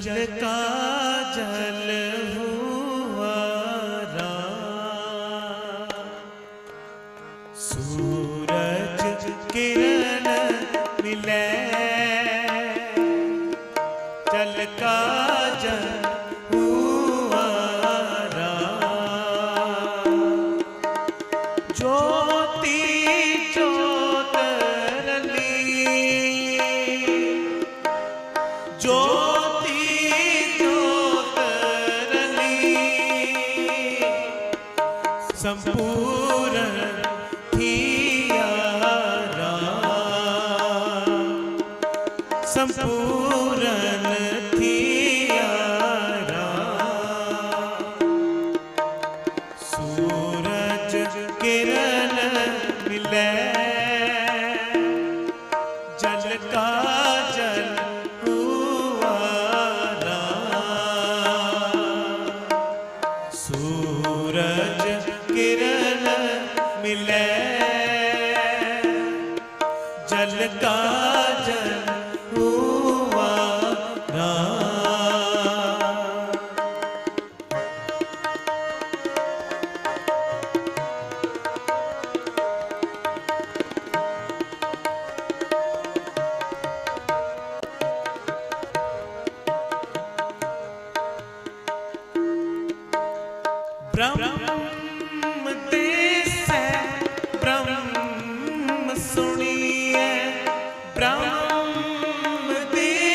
चल का ಸಂಪೂ ਬ੍ਰਹਮ ਤੇ ਸੈ ਬ੍ਰਹਮ ਸੁਣੀਐ ਬ੍ਰਹਮ ਤੇ